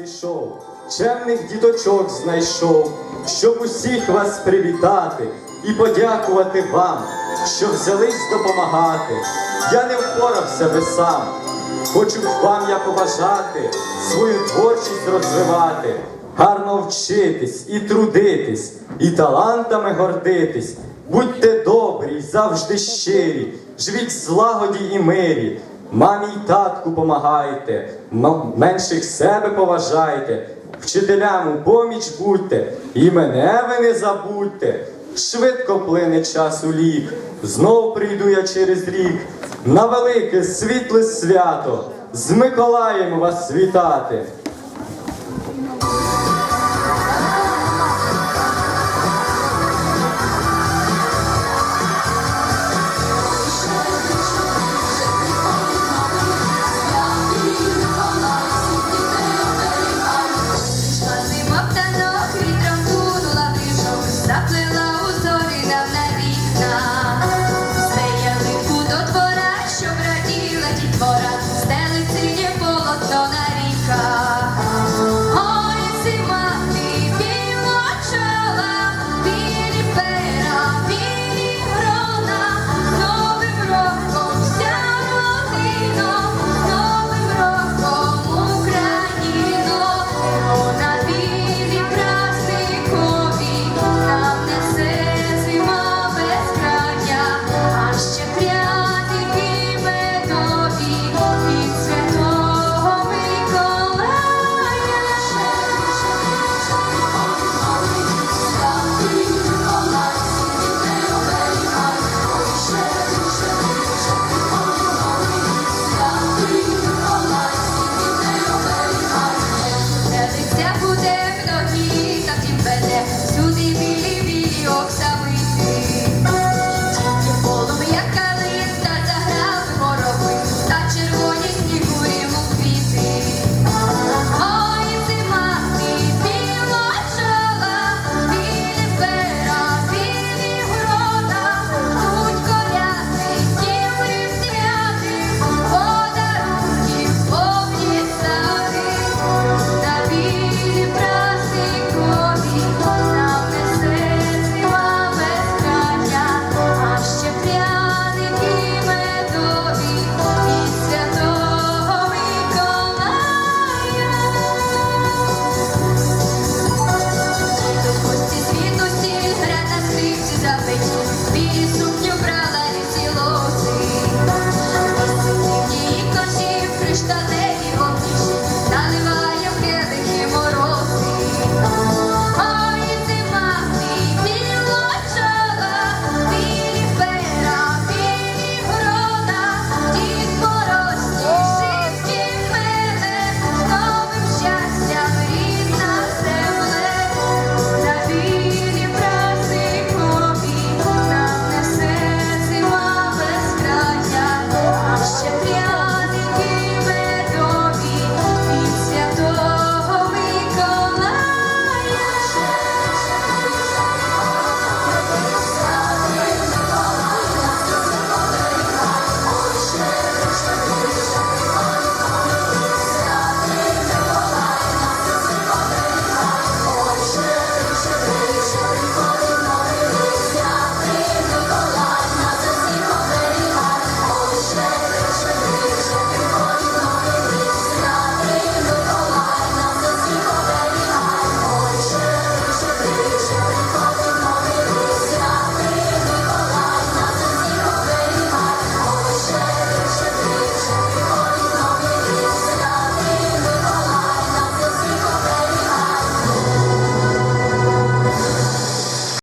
ішов, чемних діточок знайшов, щоб усіх вас привітати і подякувати вам, що взялись допомагати. Я не впорався би сам. Хочу вам я побажати свою творчість розвивати, гарно вчитись і трудитись, і талантами гордитись. Будьте добрі, завжди щирі, живіть злагоді і мирі. Мамі й татку помагайте, менших себе поважайте, вчителям у поміч будьте, і мене ви не забудьте. Швидко плине час у лік, знов прийду я через рік, на велике світле свято, з Миколаєм вас вітати.